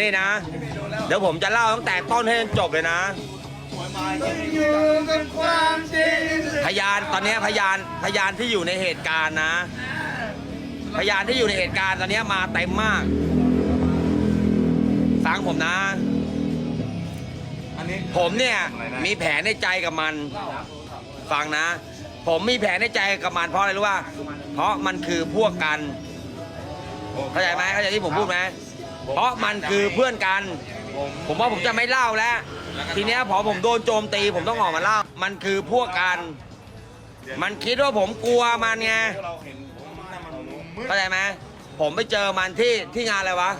นี่นะ เดี๋ยวผมจะเล่าตั้งแต่ต้นให้จนจบเลยนะ พยานตอนเนี้ยพยานพยานที่อยู่ในเหตุการณ์นะ พยานที่อยู่ในเหตุการณ์ตอนเนี้ยมาเต็มมากฟังผมนะ อันนี้ผมเนี่ยมีแผนในใจกับมัน ฟังนะ ผมมีแผนในใจกับมันเพราะอะไรรู้ป่ะเพราะมันคือพวกกันเข้าใจไหมเข้าใจที่ผมพูดไหม เพราะมันคือเพื่อนกัน ผมว่าผมจะไม่เล่าแล้ว ทีเนี้ยพอผมโดนโจมตีผมต้องออกมาเล่า มันคือพวกกัน มันคิดว่าผมกลัวมันไงเราเห็นผมนั่นมันมืดเข้าใจไหมผมไปเจอมันที่ที่งานอะไรวะ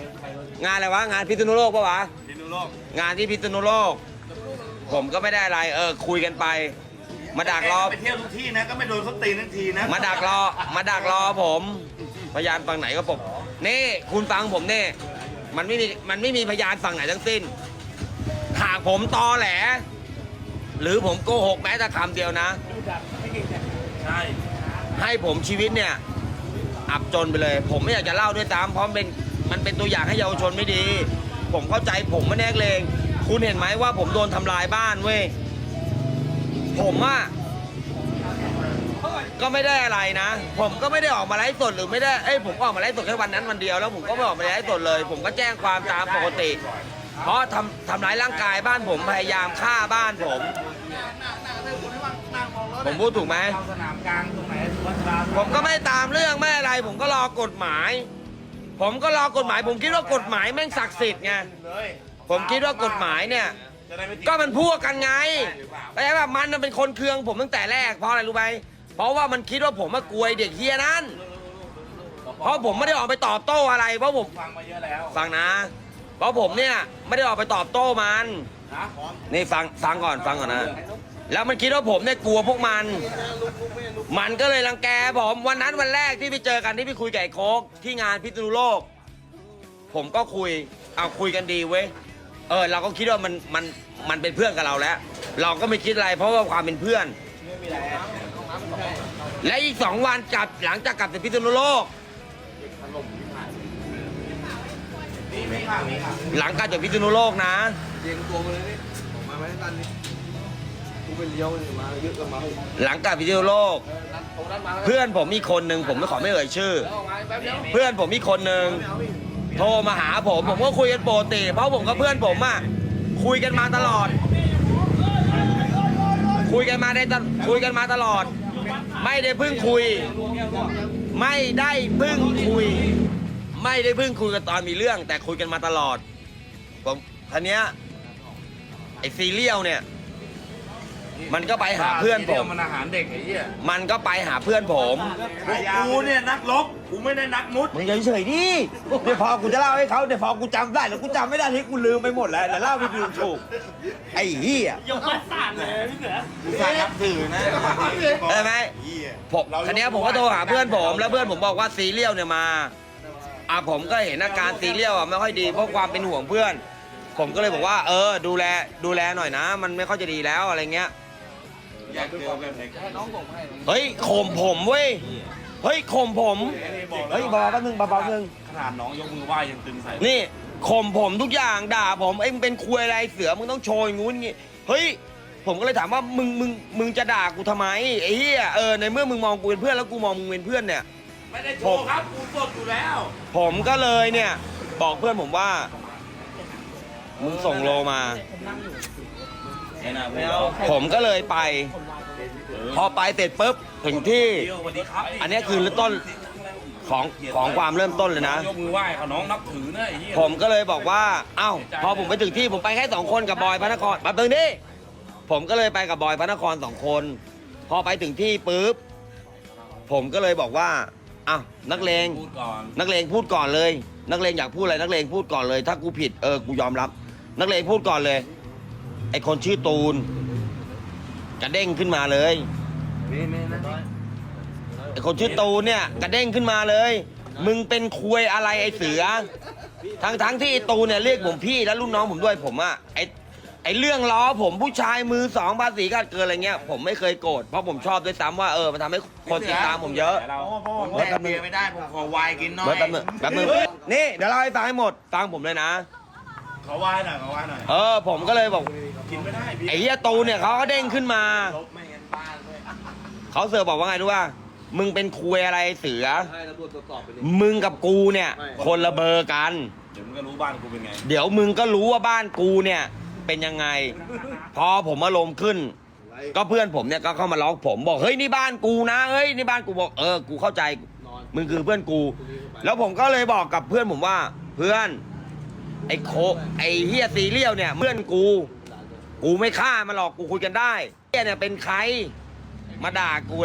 งานอะไรวะ งานพิษณุโลกปะวะ พิษณุโลก งานที่พิษณุโลก ผมก็ไม่ได้อะไร เออ คุยกันไป มาดักรอไปเที่ยวทุกที่นะ ก็ไม่โดนเขาตีทั้งทีนะ มาดักรอ มาดักรอผม พยานฝั่งไหนก็ผมนี่ คุณฟังผมนี่ มันไม่มีมันไม่มีพยานฝั่งไหนทั้งสิ้น หากผมตอแหล หรือผมโกหกแม้แต่คำเดียวนะ ใช่ ให้ผมชีวิตเนี่ย อับจนไปเลย ผมไม่อยากจะเล่าด้วยตามเพราะมันเป็นมันเป็นตัวอย่างให้เยาวชนไม่ดี ผมเข้าใจผมไม่แน่เลงคุณเห็นไหมว่าผมโดนทำลายบ้านเว้ยผมอะ ก็ไม่ได้อะไรนะ ผมก็ไม่ได้ออกมาไลฟ์สดหรือไม่ได้ เอ้ยผมออกมาไลฟ์สดแค่วันนั้นวันเดียวแล้วผมก็ไม่ออกมาไลฟ์สดเลย ผมก็แจ้งความตามปกติ เพราะทำทำร้ายร่างกายบ้านผมพยายามฆ่าบ้านผม ผมพูดถูกไหม สนามกลางตรงไหนวัดราผมก็ไม่ตามเรื่องไม่อะไร ผมก็รอกฎหมาย ผมก็รอกฎหมาย ผมคิดว่ากฎหมายแม่งศักดิ์สิทธิ์ไงเลยผมคิดว่ากฎหมายเนี่ย จะได้ไม่ติดก็มันพวกกันไงเข้าใจป่ะมันน่ะเป็นคนเคืองผมตั้งแต่แรกเพราะอะไรรู้ไหม เพราะว่ามันคิดว่าผมมากลวยเด็กเฮียนั้น เพราะผมไม่ได้ออกไปตอบโต้อะไร เพราะผมฟังมาเยอะแล้วฟังนะ เพราะผมเนี่ยไม่ได้ออกไปตอบโต้มัน นะนี่ฟังฟังก่อนฟังก่อนนะ แล้วมันคิดว่าผมเนี่ยกลัวพวกมัน มันก็เลยรังแกผมวันนั้นวันแรกที่ไปเจอกันที่ไปคุยกับไอ้โคกที่งานพิษณุโลก ผมก็คุยเอาคุยกันดีเว้ยเออเราก็คิดว่ามันมันมันเป็นเพื่อนกับเราแล้ว เราก็ไม่คิดอะไรเพราะว่าความเป็นเพื่อน และอีกสองวันกลับหลังจากกลับจากพิษณุโลกมีมีค่ะมีค่ะหลังกลับจากพิษณุโลกนะ เรียงตัวมาเลยนี่ผมมาไม่ได้ตันนี่กูไปเลี้ยวนี่มาเยอะกันมาหลังกลับพิษณุโลกตันตรงนั้นมาแล้วเพื่อนผมมีคนหนึ่งผมไม่ขอไม่เอ่ยชื่อออกมาแป๊บเดียวเพื่อนผมมีคนหนึ่งโทรมาหาผมผมก็คุยกันปกติเพราะผมกับเพื่อนผมอะคุยกันมาตลอด กันมาได้คุยกันมาตลอด ไม่ได้เพิ่งคุย ไม่ได้เพิ่งคุย ไม่ได้เพิ่งคุยกันตอนมีเรื่อง แต่คุยกันมาตลอดผมทันเนี้ยไอ้ซีเรียลเนี่ย มันก็ไปหาเพื่อนผม มันอาหารเด็กไอ้เหี้ยมันก็ไปหาเพื่อนผมกูเนี่ยนักรบกูไม่ได้นักมุดมึงเฉยๆดิเดี๋ยวพอกูจะเล่าให้เขาเดี๋ยวพอกูจำได้แล้วกูจำไม่ได้ที่กูลืมไปหมดแล้วแต่เล่าไปลืมถูกไอ้เหี้ยกูสายนับถือนะได้ไหมเหี้ยผมคันนี้ยผมก็โทรหาเพื่อนผม แล้วเพื่อนผมบอกว่าซีเรียลเนี่ยมาอะผมก็เห็นอาการซีเรียลอะไม่ค่อยดีเพราะความเป็นห่วงเพื่อน ผมก็เลยบอกว่า เออ ดูแลดูแลหน่อยนะ มันไม่ค่อยจะดีแล้วอะไรเงี้ย อยากเจอแบบไหนให้น้องผมให้เฮ้ยข่มผมเว้ย เฮ้ยข่มผม เฮ้ยเบาๆแป๊บนึงเบาๆแป๊บนึง ขนาดน้องยกมือไหว้ยังตึงใส่นี่ข่มผมทุกอย่างด่าผมเอ้ยมึงเป็นควยอะไรเสือมึงต้องโชยงูนงี้เฮ้ยผมก็เลยถามว่ามึงมึงมึงจะด่ากูทำไมไอ้เหี้ยเออในเมื่อมึงมองกูเป็นเพื่อนแล้วกูมองมึงเป็นเพื่อนเนี่ย ไม่ได้โชว์ครับกูสดอยู่แล้ว ผมก็เลยเนี่ย บอกเพื่อนผมว่า มึงส่งโลมาไม่น่าไม่เอาผมก็เลยไป พอไปเสร็จปุ๊บถึงที่เดียวสวัสดีครับอันนี้คือเริ่มต้นของของความเริ่มต้นเลยนะ ยกมือไหว้เขาน้องนับถือนะไอ้เหี้ยผมก็เลยบอกว่า เอ้า พอผมไปถึงที่ผมไปแค่สองคนกับบอยพระนครมาเพิ่งนี่ผมก็เลยไปกับบอยพระนครสองคน พอไปถึงที่ปุ๊บ ผมก็เลยบอกว่าอ้าวนักเลง พูดก่อน นักเลงพูดก่อนเลย นักเลงอยากพูดอะไรนักเลงพูดก่อนเลย ถ้ากูผิดเออกูยอมรับ นักเลงพูดก่อนเลย ไอคนชื่อตูน กระเด้งขึ้นมาเลย นี่นี่นะไอคนชื่อตูนเนี่ย กระเด้งขึ้นมาเลย มึงเป็นควยอะไรไอเสือ ทั้งทั้งที่ไอ้ตูนเนี่ยเรียกผมพี่และรุ่นน้องผมด้วยผมอะไอไอเรื่องล้อผมผู้ชายมือสองภาษีกัดเกินอะไรเงี้ย ผมไม่เคยโกรธเพราะผมชอบด้วยซ้ำว่าเออมันทำให้คนติดตามผมเยอะเราผมแดกเบียร์ไม่ได้ ผมขอไวน์กินหน่อยเมื่อแป๊บนึงแป๊บนึงนี่ เดี๋ยวเล่าให้ฟังให้หมด ฟังผมเลยนะ ขอไหว้หน่อยขอไหว้หน่อย เออ ผมก็เลยบอกกินไม่ได้พี่ไอ้เหี้ยตูนเนี่ยเขาก็เด้งขึ้นมา ลบไม่งั้นบ้านเลยเขาเสือบอกว่าไงรู้ว่ามึงเป็นคุยอะไรเสือ ให้ตำรวจตรวจสอบไปดิมึงกับกูเนี่ยคนละเบอร์กัน เดี๋ยวมึงก็รู้บ้านกูเป็นไงเดี๋ยวมึงก็รู้ว่าบ้านกูเนี่ย เป็นยังไง พอผมอารมณ์ขึ้นก็เพื่อนผมเนี่ยก็เข้ามาร้องผมบอกเฮ้ยนี่บ้านกูนะเฮ้ยนี่บ้านกูบอกเออกูเข้าใจ นอนมึงคือเพื่อนกู แล้วผมก็เลยบอกกับเพื่อนผมว่า เพื่อน ไอ้โคไอ้เฮียซีเรียลเนี่ยเพื่อนกู กูไม่ฆ่ามันหรอกกูคุยกันได้เฮียเนี่ยเป็นใคร มาด่ากู